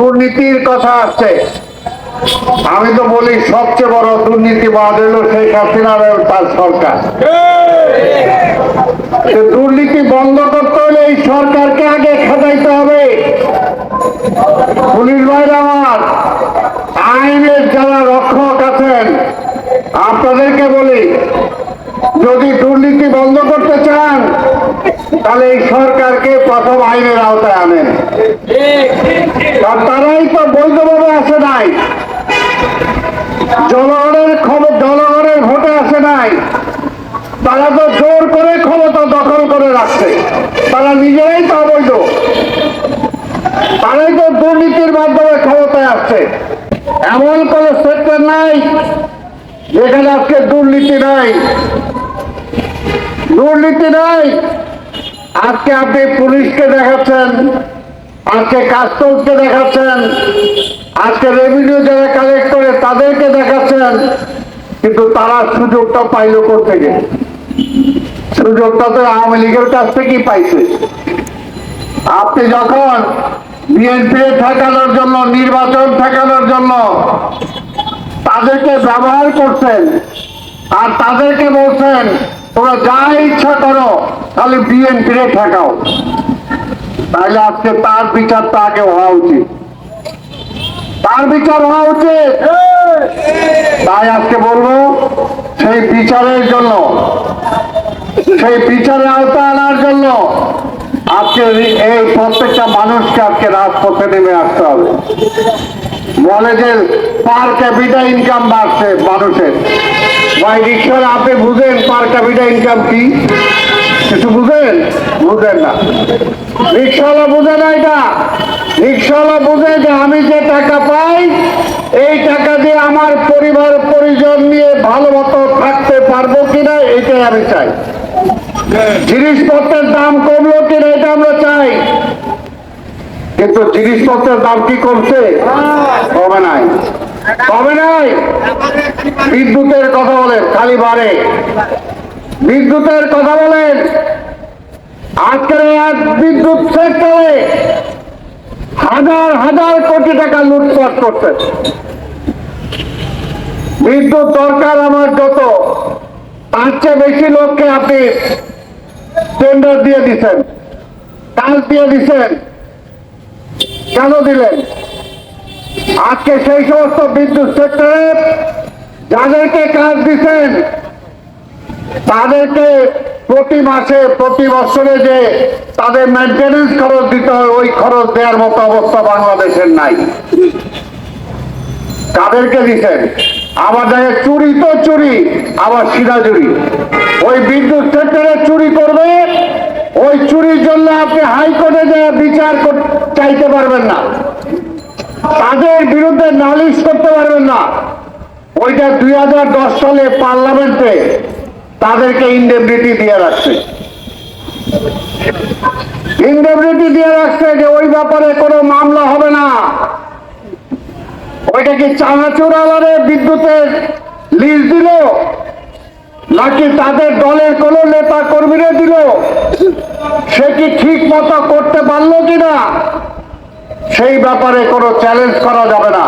দুর্নীতির কথা আছে আমি তো বলি সবচেয়ে বড় দুর্নীতিবাদ হলো শেখ হাসিনার তার সরকার। দুর্নীতি বন্ধ করতে হলে এই সরকারকে আগে খেদাইতে হবে। পুলিশ ভাইরা আমার আইনের যারা রক্ষক আছেন আপনাদেরকে বলি যদি দুর্নীতি বন্ধ করতে চান তাহলে এই সরকারকে প্রথম আইনের আওতায় আনেন। তারাই তো বৈধভাবে আসে নাই। জনগণের খবর জনগণের ভোটে আসে নাই। তারা তো জোর করে ক্ষমতা দখল করে রাখছে। তারা নিজেরাই তো অবৈধ তারাই তো দুর্নীতির মাধ্যমে ক্ষমতায় আসছে। এমন কোন সেক্টর নাই যেখানে আজকে দুর্নীতি নাই। দুর্নীতি নাই। আজকে আপনি পুলিশকে দেখাচ্ছেন, আজকে কাস্টমসকে দেখাচ্ছেন, আজকে রেভিনিউ যারা কালেক্ট করে তাদেরকে দেখাচ্ছেন, কিন্তু তারা সুযোগটা পাইল থেকে সুযোগটা তো আওয়ামী লীগের কাছ থেকেই পাইছে। আপনি যখন বিএনপি ঠেকানোর জন্য, নির্বাচন ঠেকানোর জন্য তাদেরকে ব্যবহার করছেন, আর তাদেরকে বলছেন তোমরা যা ইচ্ছা করো, তাহলে বিএনপি ঠেকাও। তাহলে আজকে তার বিচারটা আগে হওয়া উচিত। তার বিচার হওয়া উচিত? তাই আজকে বলব, সেই বিচারের জন্য, সেই বিচারে আওতা আনার জন্য আজকে এই প্রত্যেকটা মানুষকে আজকে রাজপথে নেমে আসতে হবে। বলে যে পার ক্যাপিটা ইনকাম বাড়ছে মানুষের। ভাই, রিক্সার আপনি বুঝেন পার ক্যাপিটা ইনকাম কি? কিছু বুঝেন? বুঝেন না। রিক্সাওয়ালা বুঝে না এটা। রিক্সাওয়ালা বুঝে যে আমি যে টাকা পাই, এই টাকা দিয়ে আমার পরিবার, পরিজন নিয়ে ভালো মতো থাকতে পারব কিনা, এটাই আমি চাই। জিনিসপত্রের দাম কমলো কিনা, এটা আমরা চাই। কিন্তু জিনিসপত্রের দাম কি কমছে? কমে নাই। কমে নাই? বিদ্যুতের কথা বলেন, খালি বাড়ে বিদ্যুতের কথা বলেন। আজকের এক বিদ্যুৎ সেক্টরে হাজার হাজার কোটি টাকা লুটপাট করছে। বিদ্যুৎ দরকার আমার যত, তার চেয়ে বেশি লোককে আপনি টেন্ডার দিয়ে দিচ্ছেন কাজ দিয়ে দিচ্ছেন কেন দিলেন? আজকে সেই সমস্ত বিদ্যুৎ সেক্টরে যাদেরকে কাজ দিচ্ছেন, তাদেরকে প্রতি মাসে, প্রতি বছরে যে তাদের মেনটেন্যান্স খরচ দিতে হয়, ওই খরচ দেওয়ার মতো অবস্থা বাংলাদেশের নাই। কাদেরকে দিচ্ছেন? আবার দেখে চুরি তো চুরি, আবার সিধা চুরি। ওই বিদ্যুৎ সেক্টরে চুরি করবে, ওই চুরির জন্য আপনি হাইকোর্টে যে বিচার চাইতে পারবেন না। তাদের বিরুদ্ধে নালিশ করতে পারবেন না। ওইটা দুই হাজার দশ সালে পার্লামেন্টে তাদেরকে ইন্ডেমনিটি দিয়ে রাখছে। ইন্ডেমনিটি দিয়ে রাখছে যে ওই ব্যাপারে কোনো মামলা হবে না। ওইটা কি চানাচুর আলারে বিদ্যুতের লিজ দিল? নাকি তাদের দলের কোন নেতা কর্মীরা দিল? সে কি ঠিক মতো করতে পারল কিনা? সেই ব্যাপারে কোনো চ্যালেঞ্জ করা যাবে না।